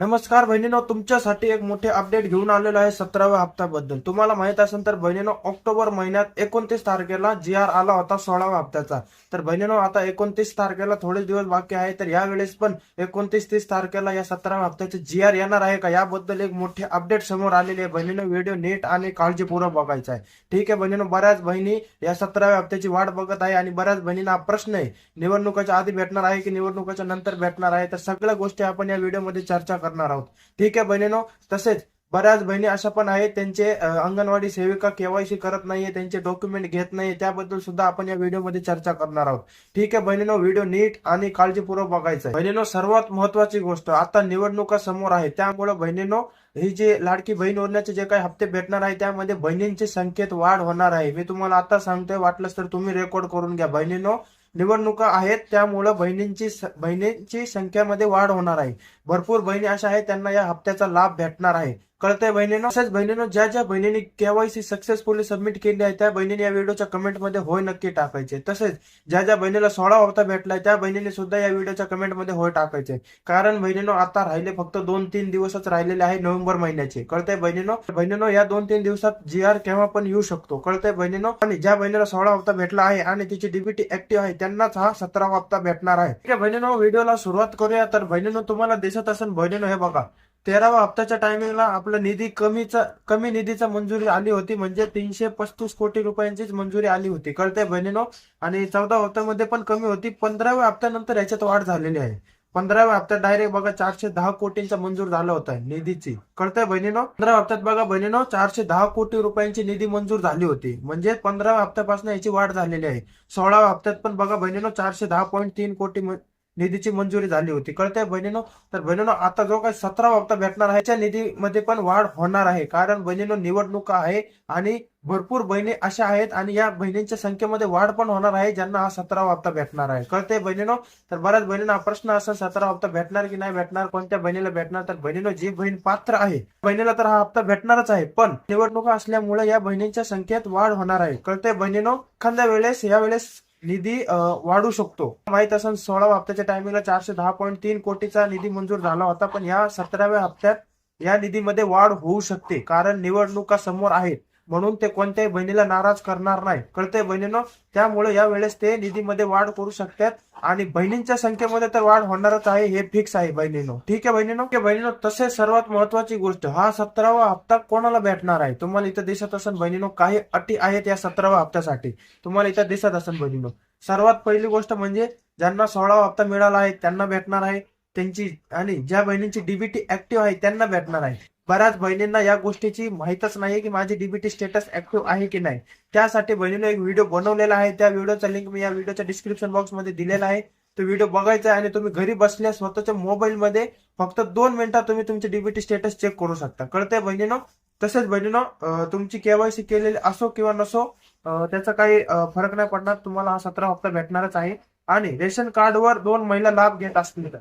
नमस्कार बहिणीनो तुमच्यासाठी एक मोठे अपडेट घेऊन आलेलो आहे सतराव्या हप्त्याबद्दल. तुम्हाला माहीत असेल तर बहिणीनो ऑक्टोबर महिन्यात एकोणतीस तारखेला जी आर आला होता सोळाव्या हप्त्याचा. तर बहिणीनो आता एकोणतीस तारखेला थोडेच दिवस बाकी आहे तर यावेळेस पण एकोणतीस तीस तारखेला या सतराव्या हप्त्याचे जी आर येणार आहे का? याबद्दल एक मोठे अपडेट समोर आलेले आहे. बहिणीनो व्हिडिओ नीट आणि काळजीपूर्वक बघायचा आहे. ठीक आहे बहिणीनो बऱ्याच बहिणी या सतराव्या हप्त्याची वाट बघत आहे आणि बऱ्याच बहिणींना प्रश्न आहे. निवडणुकाच्या आधी भेटणार आहे की निवडणुकाच्या नंतर भेटणार आहे? तर सगळ्या गोष्टी आपण या व्हिडिओमध्ये चर्चा करणार आहोत. ठीक आहे बहिणीनो तसेच बऱ्याच बहिणी अशा पण आहेत त्यांचे अंगणवाडी सेविका केवायसी करत नाहीये त्यांचे डॉक्युमेंट घेत नाहीये त्याबद्दल सुद्धा आपण या व्हिडिओमध्ये चर्चा करणार आहोत. ठीक आहे बहिणीनो व्हिडिओ नीट आणि काळजीपूर्वक बघायचा बहिणीनो सर्वात महत्वाची गोष्ट आता निवडणुका समोर आहे त्यामुळे बहिणीनो ही जे लाडकी बहीण योजनेचे जे काही हप्ते भेटणार आहे त्यामध्ये बहिणींची संख्येत वाढ होणार आहे. मी तुम्हाला आता सांगतोय वाटलंच तर तुम्ही रेकॉर्ड करून घ्या. बहिणीनो निवडणुका आहेत त्यामुळं बहिणींची बहिणींची संख्येमध्ये वाढ होणार आहे. भरपूर बहिणी अशा आहेत त्यांना या हप्त्याचा लाभ भेटणार आहे. कळतंय बहिणीनं? तसेच बहिणीनं ज्या ज्या बहिणींनी केवायसी सक्सेसफुली सबमिट केली आहे त्या बहिणीने या व्हिडिओच्या कमेंटमध्ये होय नक्की टाकायचे. तसेच ज्या ज्या बहिणीला सोळा हप्ता भेटलाय त्या बहिणीने सुद्धा या व्हिडिओच्या कमेंटमध्ये होय टाकायचे. कारण बहिणीनं आता राहिले फक्त दोन तीन दिवसच राहिलेले आहे नोव्हेंबर महिन्याचे. कळतंय बहिणीनो? बहिणीनो या दोन तीन दिवसात जी आर केव्हा पण येऊ शकतो. कळतंय बहिणीनो? आणि ज्या बहिणीला सोळा हप्ता भेटला आहे आणि तिची डीबीटी ऍक्टिव्ह आहे त्यांनाच हा सतरा हप्ता भेटणार आहे. ठीक बहिणीनो व्हिडिओला सुरुवात करूया. तर बहिणीनो तुम्हाला दिसत असून बहिणीनो हे बघा. तेराव्या हप्त्याच्या टायमिंगला आपला निधी कमीचा कमी निधीचा मंजुरी आली होती म्हणजे तीनशे पस्तीस कोटी रुपयांचीच मंजुरी आली होती. कळते बहिणीनो? आणि चौदा हप्त्यामध्ये पण कमी होती. पंधराव्या हप्त्यानंतर याच्यात वाढ झालेली आहे. पंधराव्या हप्त्यात डायरेक्ट बघा चारशे दहा कोटींचा मंजूर झाला होता निधीची. कळतंय बहिणीनो? पंधरा हप्त्यात बघा बहिणीनो चारशे दहा कोटी रुपयांची निधी मंजूर झाली होती. म्हणजे पंधराव्या हप्त्यापासून याची वाढ झालेली आहे. सोळाव्या हप्त्यात पण बघा बहिणीनो चारशे दहा पॉईंट तीन कोटी निधीची मंजुरी झाली होती. कळतंय बहिणीनो? तर बहिणीनो आता जो काही सतरा हप्ता भेटणार आहे त्या निधीमध्ये पण वाढ होणार आहे. कारण बहिणीनो निवडणुका आहे आणि भरपूर बहिणी अशा आहेत आणि या बहिणींच्या संख्येमध्ये वाढ पण होणार आहे ज्यांना हा सतरा हप्ता भेटणार आहे. कळते बहिणीनो? तर बऱ्याच बहिणींना प्रश्न असेल सतरा हप्ता भेटणार की नाही भेटणार कोणत्या बहिणीला भेटणार? तर बहिणीनो जी बहीण पात्र आहे बहिणीला तर हा हप्ता भेटणारच आहे पण निवडणुका असल्यामुळे या बहिणींच्या संख्येत वाढ होणार आहे. कळते बहिणीनो? एखाद्या वेळेस या वेळेस निधी वाढू शकतो. माहीत असेल सोळाव्या हप्त्याच्या टायमिंगला चारशे दहा पॉईंट तीन कोटीचा निधी मंजूर झाला होता पण या सतराव्या हप्त्यात या निधीमध्ये वाढ होऊ शकते कारण निवडणुका समोर आहेत. म्हणून ते कोणत्याही बहिणीला नाराज करणार नाही. कळते बहिणीनं? त्यामुळे या वेळेस ते निधीमध्ये वाढ करू शकतात आणि बहिणींच्या संख्येमध्ये तर वाढ होणारच आहे हे फिक्स आहे बहिणीनो. ठीक आहे बहिणीनो? की बहिणीनो तसेच सर्वात महत्वाची गोष्ट हा सतरावा हप्ता कोणाला भेटणार आहे? तुम्हाला इथं दिसत असेल बहिणीनो काही अटी आहेत या सतराव्या हप्त्यासाठी. तुम्हाला इथं दिसत असेल बहिणीनो. सर्वात पहिली गोष्ट म्हणजे ज्यांना सोळावा हप्ता मिळाला आहे त्यांना भेटणार आहे. त्यांची आणि ज्या बहिणींची डीबीटी ऍक्टिव्ह आहे त्यांना भेटणार आहे. बऱ्याच बहिणींना या गोष्टीची माहीतच नाही की माझी डीबीटी स्टेटस ऍक्टिव्ह आहे की नाही. त्यासाठी बहिणीने एक व्हिडिओ बनवलेला आहे. त्या व्हिडिओचा लिंक मी या व्हिडिओच्या डिस्क्रिप्शन बॉक्समध्ये दिलेला आहे. तो व्हिडिओ बघायचा आहे आणि तुम्ही घरी बसल्या स्वतःच्या मोबाईलमध्ये फक्त दोन मिनिटात तुम्ही तुमचे डीबीटी स्टेटस चेक करू शकता. कळतंय बहिणीनो? तसेच बहिणीनो तुमची केवायसी केलेली असो किंवा नसो त्याचा काही फरक नाही पडणार. तुम्हाला हा सतरा हप्ता भेटणारच आहे. आणि रेशन कार्डवर दोन महिला लाभ घेत असतील तर.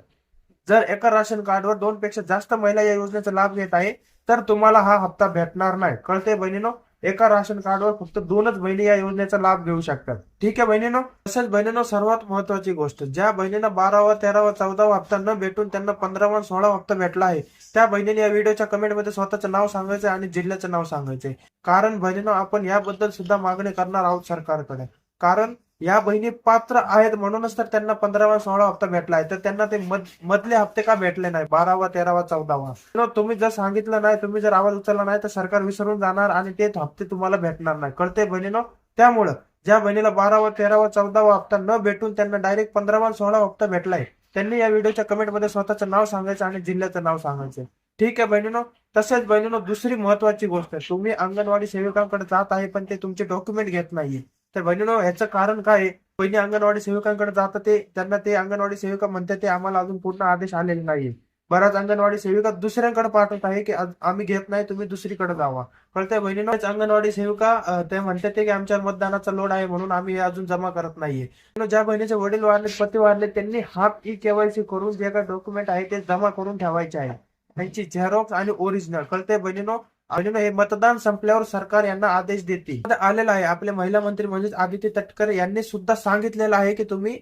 जर एका राशन कार्डवर दोन पेक्षा जास्त महिला या योजनेचा लाभ घेत आहे तर तुम्हाला हा हप्ता भेटणार नाही. कळते बहिणीनो? एका राशन कार्डवर फक्त दोनच बहिणी या योजनेचा लाभ घेऊ शकतात. ठीक आहे बहिणीनो? तसेच बहिणीनो सर्वात महत्वाची गोष्ट ज्या बहिणींना बारावा तेरावा चौदावा हप्ता न भेटून त्यांना पंधरावा सोळावा हप्ता भेटला आहे त्या बहिणीने या व्हिडिओच्या कमेंटमध्ये स्वतःचं नाव सांगायचं आणि जिल्ह्याचं नाव सांगायचंय. कारण बहिणीनो आपण याबद्दल सुद्धा मागणी करणार आहोत सरकारकडे. कारण या बहिणी पात्र आहेत म्हणूनच तर त्यांना पंधरावा सोळा हप्ता भेटला आहे तर त्यांना ते मध- मधले हप्ते का भेटले नाही? बारावा तेरावा चौदावा. तुम्ही जर सांगितलं नाही तुम्ही जर आवाज उचलला नाही तर सरकार विसरून जाणार आणि ते हप्ते तुम्हाला भेटणार नाही. कळते बहिणीनो? त्यामुळं ज्या बहिणीला बारावा तेरावा चौदावा हप्ता न भेटून त्यांना डायरेक्ट पंधरावा सोळा हप्ता भेटलाय त्यांनी या व्हिडिओच्या कमेंटमध्ये स्वतःचं नाव सांगायचं आणि जिल्ह्याचं नाव सांगायचं. ठीक आहे बहिणीनो? तसेच बहिणीनो दुसरी महत्वाची गोष्ट तुम्ही अंगणवाडी सेविकांकडे जात आहे पण ते तुमचे डॉक्युमेंट घेत नाहीये. तर बहिणीनो ह्याचं कारण काय पहिली बहिणी अंगणवाडी सेविकांकडे जातं ते त्यांना ते अंगणवाडी सेविका म्हणतात ते आम्हाला अजून पूर्ण आदेश आलेले नाहीये. बऱ्याच अंगणवाडी सेविका दुसऱ्यांकडे पाठवत आहे की आम्ही घेत नाही तुम्ही दुसरीकडे जावा. कळतंय बहिणीनो अंगणवाडी सेविका ते म्हणतात ते की आमच्यावर मतदानाचा लोड आहे म्हणून आम्ही हे अजून जमा करत नाहीये. ज्या बहिणीचे वडील वारले पती वारले त्यांनी हाफ ई केवायसी करून जे काही डॉक्युमेंट आहे ते जमा करून ठेवायचे आहे. त्यांची झेरॉक्स आणि ओरिजिनल. कळते बहिणीनो? अजून हे मतदान संपल्यावर सरकार यांना आदेश देते. आलेला आहे. आपले महिला मंत्री म्हणजेच आदित्य तटकरे यांनी सुद्धा सांगितलेलं आहे की तुम्ही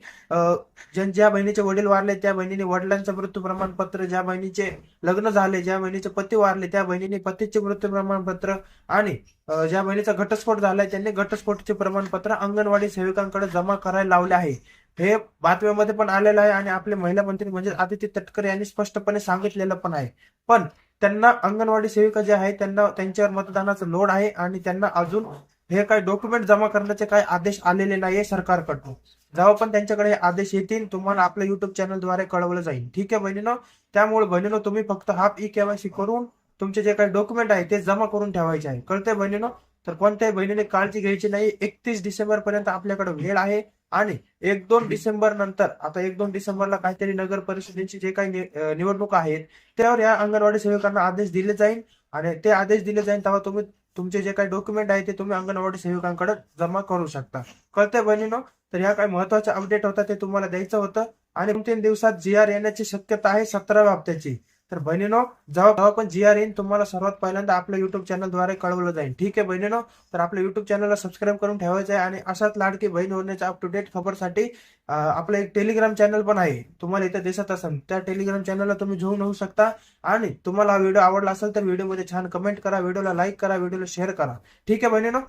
ज्या बहिणीचे वडील वारले त्या बहिणीने वडिलांचं मृत्यू प्रमाणपत्र ज्या बहिणीचे लग्न झाले ज्या बहिणीचे पती वारले त्या बहिणीने पतीचे मृत्यू प्रमाणपत्र आणि ज्या बहिणीचा घटस्फोट झालाय त्यांनी घटस्फोटचे प्रमाणपत्र अंगणवाडी सेविकांकडे जमा करायला लावले आहे. हे बातम्यामध्ये पण आलेलं आहे आणि आपले महिला मंत्री म्हणजे आदित्य तटकरे यांनी स्पष्टपणे सांगितलेलं पण आहे. पण त्यांना अंगणवाडी सेविका जे आहे त्यांना त्यांच्यावर मतदानाचं लोड आहे आणि त्यांना अजून हे काही डॉक्युमेंट जमा करण्याचे काही आदेश आलेले नाहीये सरकारकडून. जेव्हा पण त्यांच्याकडे हे आदेश येतील तुम्हाला आपल्या युट्यूब चॅनलद्वारे कळवलं जाईल. ठीक आहे बहिणीनो? त्यामुळे बहिणीनं तुम्ही फक्त हाफ ई केवायसी करून तुमचे जे काही डॉक्युमेंट आहे ते जमा करून ठेवायचे आहे. कळते बहिणीनो? तर कोणत्याही बहिणीने काळजी घ्यायची नाही. एकतीस डिसेंबर पर्यंत आपल्याकडे वेळ आहे. आणि एक दोन डिसेंबर नंतर आता एक दोन डिसेंबरला काहीतरी नगर परिषदेची जे काही निवडणुका आहेत त्यावर या अंगणवाडी सेविकांना आदेश दिले जाईल. आणि ते आदेश दिले जाईल तेव्हा तुम्ही तुमचे जे काही डॉक्युमेंट आहे ते तुम्ही अंगणवाडी सेविकांकडे जमा करू शकता. कळते बहिणीनो? तर ह्या काही महत्त्वाचे अपडेट होता ते तुम्हाला द्यायचं होतं. आणि दोन तीन दिवसात जी आर येण्याची शक्यता आहे सतराव्या हप्त्याची. तर बहिणीनो जेव्हा जेव्हा पण जी आर येईल तुम्हाला सर्वात पहिल्यांदा आपल्या युट्यूब चॅनलद्वारे कळवलं जाईल. ठीक आहे बहिणीनो? तर आपल्या युट्यूब चॅनलला सबस्क्राईब करून ठेवायचं आहे आणि असाच लाडकी बहीण होण्याच्या अप टू डेट खबरसाठी आपलं एक टेलिग्राम चॅनल पण आहे. तुम्हाला इथे दिसत असेल त्या टेलिग्राम चॅनलला तुम्ही जॉईन होऊ शकता. आणि तुम्हाला हा व्हिडिओ आवडला असेल तर व्हिडिओमध्ये छान कमेंट करा व्हिडिओला लाईक करा व्हिडिओला शेअर करा. ठीक आहे बहिणीनो?